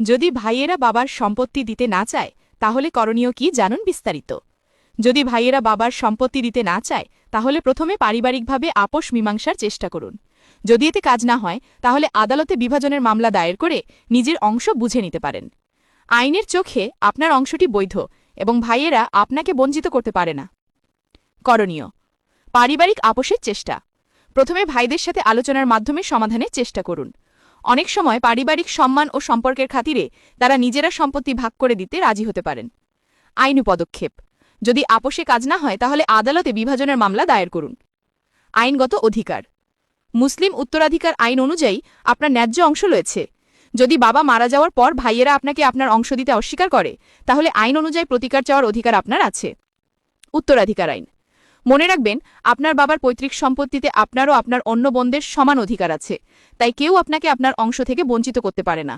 যদি ভাইয়েরা বাবার সম্পত্তি দিতে না চায়, তাহলে করণীয় কি জানুন বিস্তারিত? যদি ভাইয়েরা বাবার সম্পত্তি দিতে না চায়, তাহলে প্রথমে পারিবারিকভাবে আপোষ মীমাংসার চেষ্টা করুন। যদি এতে কাজ না হয়, তাহলে আদালতে বিভাজনের মামলা দায়ের করে নিজের অংশ বুঝে নিতে পারেন। আইনের চোখে আপনার অংশটি বৈধ এবং ভাইয়েরা আপনাকে বঞ্চিত করতে পারে না। করণীয়, পারিবারিক আপোষের চেষ্টা। প্রথমে ভাইদের সাথে আলোচনার মাধ্যমে সমাধানের চেষ্টা করুন। অনেক সময় পারিবারিক সম্মান ও সম্পর্কের খাতিরে তারা নিজেরা সম্পত্তি ভাগ করে দিতে রাজি হতে পারেন। আইনি পদক্ষেপ। যদি আপোষে কাজ না হয়, তাহলে আদালতে বিভাজনের মামলা দায়ের করুন। আইনগত অধিকার। মুসলিম উত্তরাধিকার আইন অনুযায়ী আপনার ন্যায্য অংশ রয়েছে। যদি বাবা মারা যাওয়ার পর ভাইয়েরা আপনাকে আপনার অংশ দিতে অস্বীকার করে, তাহলে আইন অনুযায়ী প্রতিকার চাওয়ার অধিকার আপনার আছে। উত্তরাধিকার আইন। মনে রাখবেন, আপনার বাবার পৈতৃক সম্পত্তিতে আপনারও আপনার অন্য বোনদের সমান অধিকার আছে, তাই কেউ আপনাকে আপনার অংশ থেকে বঞ্চিত করতে পারে না।